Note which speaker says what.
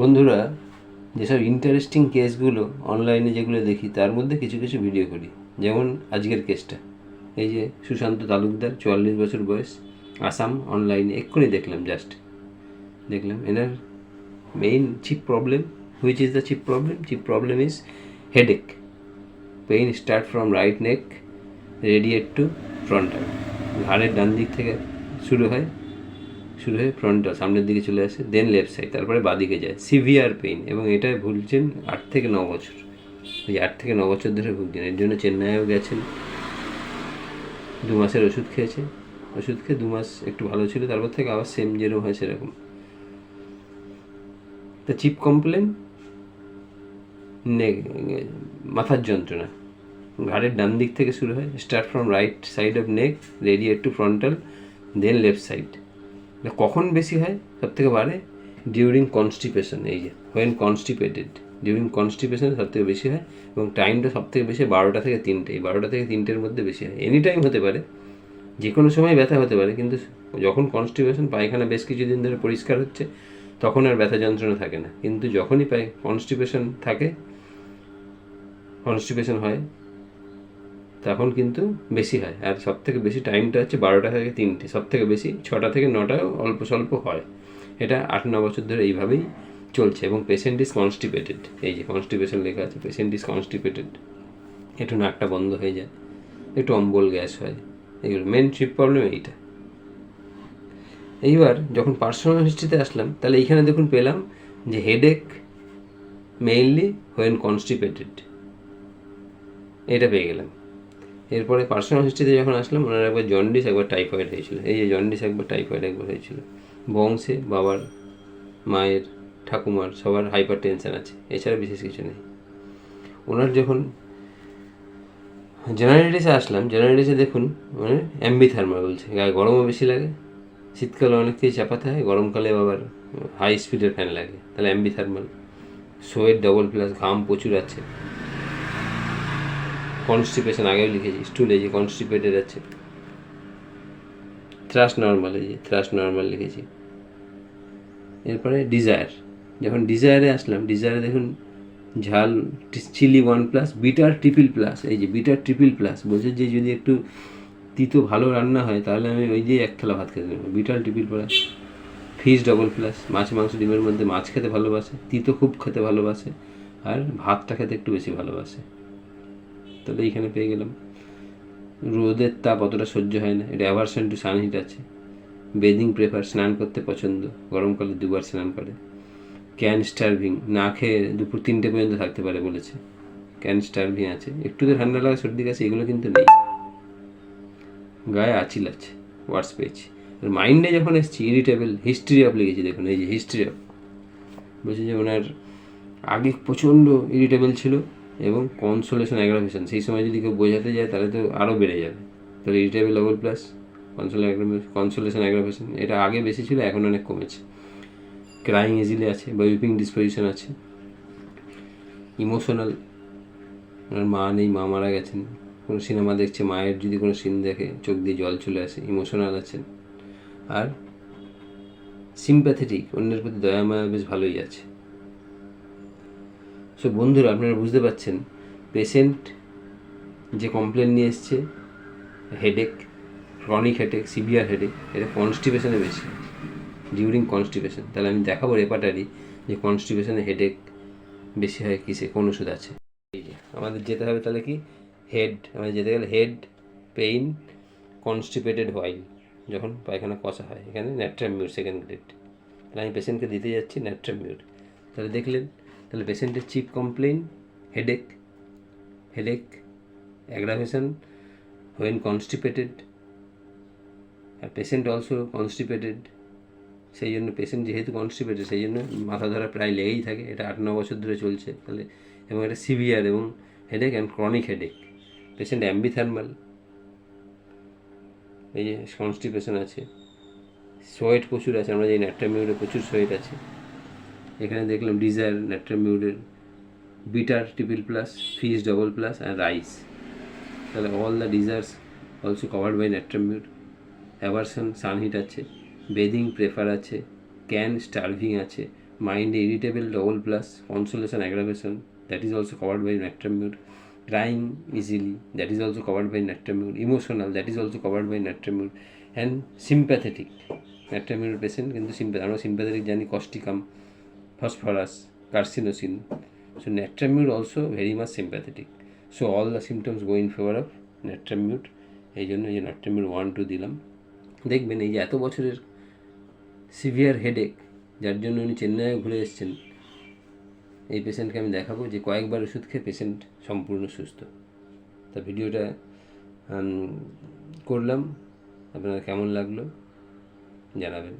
Speaker 1: বন্ধুরা, যেসব ইন্টারেস্টিং কেসগুলো অনলাইনে যেগুলো দেখি, তার মধ্যে কিছু কিছু ভিডিও করি। যেমন আজকের কেসটা এই যে সুশান্ত তালুকদার, চুয়াল্লিশ বছর বয়স, আসাম অনলাইনে এক্ষুনি দেখলাম জাস্ট দেখলাম, এনার main chief problem which is the chief problem chief problem is headache pain start from right neck radiate to frontal ঘাড়ের ডান দিক থেকে শুরু হয় শুরু হয়ে ফ্রন্টাল সামনের দিকে চলে আসে দেন লেফট সাইড তারপরে বাদিকে যায়। সিভিয়ার পেইন এবং এটা ভুলছেন আট থেকে ন বছর। ওই আট থেকে ন বছর ধরে ভুগছেন, এর জন্য চেন্নাইও গেছেন। দু মাসের ওষুধ খেয়েছে ওষুধ খেয়ে দু মাস একটু ভালো ছিল, তারপর থেকে আবার সেম যেরকম হয় সেরকম। তা চিপ কমপ্লেন মাথার যন্ত্রণা। ঘাড়ের ডান দিক থেকে শুরু হয় start from right side of neck radiate to frontal then left side কখন বেশি হয়? সব থেকে বাড়ে ডিউরিং কনস্টিপেশন এই যে হোয়েন কনস্টিপেটেড ডিউরিং কনস্টিপেশন সব থেকে বেশি হয় এবং টাইমটা সব থেকে বেশি বারোটা থেকে তিনটে, এই বারোটা থেকে তিনটের মধ্যে বেশি হয়। এনি টাইম হতে পারে যে কোনো সময় ব্যথা হতে পারে, কিন্তু যখন কনস্টিপেশন পায়খানা বেশ কিছুদিন ধরে পরিষ্কার হচ্ছে, তখন আর ব্যথা যন্ত্রণা থাকে না। কিন্তু যখনই পায় কনস্টিপেশন থাকে কনস্টিপেশন হয় তখন কিন্তু বেশি হয়। আর সব থেকে বেশি টাইমটা হচ্ছে বারোটা থেকে তিনটে। সব থেকে বেশি ছটা থেকে নটাও অল্প স্বল্প হয়। এটা আট ন বছর ধরে এইভাবেই চলছে এবং পেশেন্ট ইজ কনস্টিপেটেড এই যে কনস্টিপেশন লেখা আছে পেশেন্ট ইজ কনস্টিপেটেড একটু নাকটা বন্ধ হয়ে যায়, একটু অম্বল গ্যাস হয়। এগুলো মেন ট্রিপ প্রবলেম এইটা। এইবার যখন পার্সোনাল হিস্ট্রিতে আসলাম, তাহলে এইখানে দেখুন পেলাম যে হেডেক মেইনলি হোয়েন কনস্টিপেটেড এটা পেয়ে গেলাম। এরপরে পার্সোনাল হিস্ট্রিতে যখন আসলাম, ওনার একবার জন্ডিস একবার টাইফয়েড হয়েছিল। এই যে জন্ডিস একবার টাইফয়েড একবার হয়েছিল। বংশে, বাবার, মায়ের, ঠাকুমার, সবার হাইপার টেনশন আছে। এছাড়া বিশেষ কিছু নেই। ওনার যখন জেনারেলিসে আসলাম জেনারেলিসে দেখুন মানে অ্যাম্বি থার্মাল বলছে। গায়ে গরমও বেশি লাগে, শীতকালে অনেক কিছু চাপাতে হয়, গরমকালে আবার হাই স্পিডের ফ্যান লাগে। তাহলে ambithermal sweat double plus ঘাম প্রচুর আছে। কনস্টিপেশন আগেও লিখেছি স্টুল এই যে কনস্টিপেটেড আছে। থ্রাস নর্মাল এই যে থ্রাস নর্মাল লিখেছি। এরপরে ডিজায়ার যখন ডিজায়ারে আসলাম ডিজায়ারে দেখুন ঝাল chilli one plus bitter triple plus এই যে বিটার ট্রিপল প্লাস বলছে যে যদি একটু তিতো ভালো রান্না হয়, তাহলে আমি ওই দিয়ে এক থালা ভাত খেতে দেবো। Bitter triple plus fish double plus মাছ, মাংস ডিমের মধ্যে মাছ খেতে ভালোবাসে, তিতো খুব খেতে ভালোবাসে, আর ভাতটা খেতে একটু বেশি ভালোবাসে। তাহলে এইখানে পেয়ে গেলাম। রোদের তাপ অতটা সহ্য হয় না, এটা অ্যাভারশন টু সানহিট আছে। বেদিং প্রেফার স্নান করতে পছন্দ, গরমকালে দুবার স্নান করে। ক্যান স্টার্ভিং না খেয়ে দুপুর তিনটে পর্যন্ত থাকতে পারে বলেছে। ক্যান স্টার্ভিং আছে একটু তো ঠান্ডা লাগা, সর্দি কাছে এগুলো কিন্তু নেই। গায়ে আচিল আছে ওয়ার্ডস পেয়েছি। আর মাইন্ডে যখন এসেছি ইরিটেবল হিস্ট্রি অফ লিখেছি দেখুন, এই যে হিস্ট্রি অফ বলছি যে ওনার আগে প্রচণ্ড ইরিটেবল ছিল এবং কনসোলেশন অ্যাগ্রাভেশন সেই সময় যদি কেউ বোঝাতে যায়, তাহলে তো আরও বেড়ে যাবে। তাহলে irritable level plus console consolation aggravation এটা আগে বেশি ছিল, এখন অনেক কমেছে। ক্রাইং ইজিলি আছে, বা উইপিং ডিসপোজিশন আছে। ইমোশনাল ওনার মা নেই, মা মারা গেছেন। কোনো সিনেমা দেখছে, মায়ের যদি কোনো সিন দেখে, চোখ দিয়ে জল চলে আসে ইমোশনাল আছেন আর সিম্প্যাথেটিক অন্যের প্রতি দয়া, মায়া বেশ ভালোই আছে। সো বন্ধুরা, আপনারা বুঝতে পারছেন পেশেন্ট যে কমপ্লেন নিয়ে এসছে headache chronic headache severe headache এটা কনস্টিপেশনে বেশি ডিউরিং কনস্টিপেশন তাহলে আমি দেখাবো রেপার্টারি যে কনস্টিপেশনে হেডেক বেশি হয় কিসে, কোন ওষুধ আছে। আমাদের যেতে হবে তাহলে কি? হেড আমাদের যেতে গেলে হেড পেইন কনস্টিপেটেড হোয়াইল যখন পায়খানা কষা হয়, এখানে ন্যাট্রামিউর সেকেন্ড গ্রেড তাহলে আমি পেশেন্টকে দিতে যাচ্ছি ন্যাট্রামিউর তাহলে দেখলেন তাহলে পেশেন্টের chief complaint headache headache aggravation when constipated R patient also constipated সেই জন্য পেশেন্ট যেহেতু কনস্টিপেটেড সেই জন্য মাথা ধরা প্রায় লেগেই থাকে। এটা আট, ন বছর ধরে চলছে। তাহলে এবং এটা সিভিয়ার এবং headache and chronic headache patient ambithermal এই যে কনস্টিপেশন আছে। সোয়েট প্রচুর আছে, আমরা যে ন্যাট্রামিউরে প্রচুর সোয়েট আছে। এখানে দেখলাম ডিজায়ার নেট্রামিউডের bitter টিপিল plus fish double plus and rice তাহলে all the desires also covered by natrum mur aversion sun heat আছে বেদিং প্রেফার আছে ক্যান স্টার্ভিং আছে mind irritable double plus consolation aggravation that is also covered by natrum mur crying easily that is also covered by natrum mur emotional that is also covered by natrum mur and sympathetic natrum mur patient কিন্তু সিম্প্যা আমরা sympathetic জানি causticum phosphorus carcinosin. So natramute also very much sympathetic. So, all the symptoms go in favor of natramute এই জন্য এই natramute one two দিলাম। দেখবেন এই যে এত বছরের সিভিয়ার হেডেক যার জন্য উনি চেন্নাইয়ে ঘুরে এসেছেন। এই পেশেন্টকে আমি দেখাবো যে কয়েকবার ওষুধ খেয়ে পেশেন্ট সম্পূর্ণ সুস্থ। তা ভিডিওটা করলাম। আপনার কেমন লাগল জানাবেন।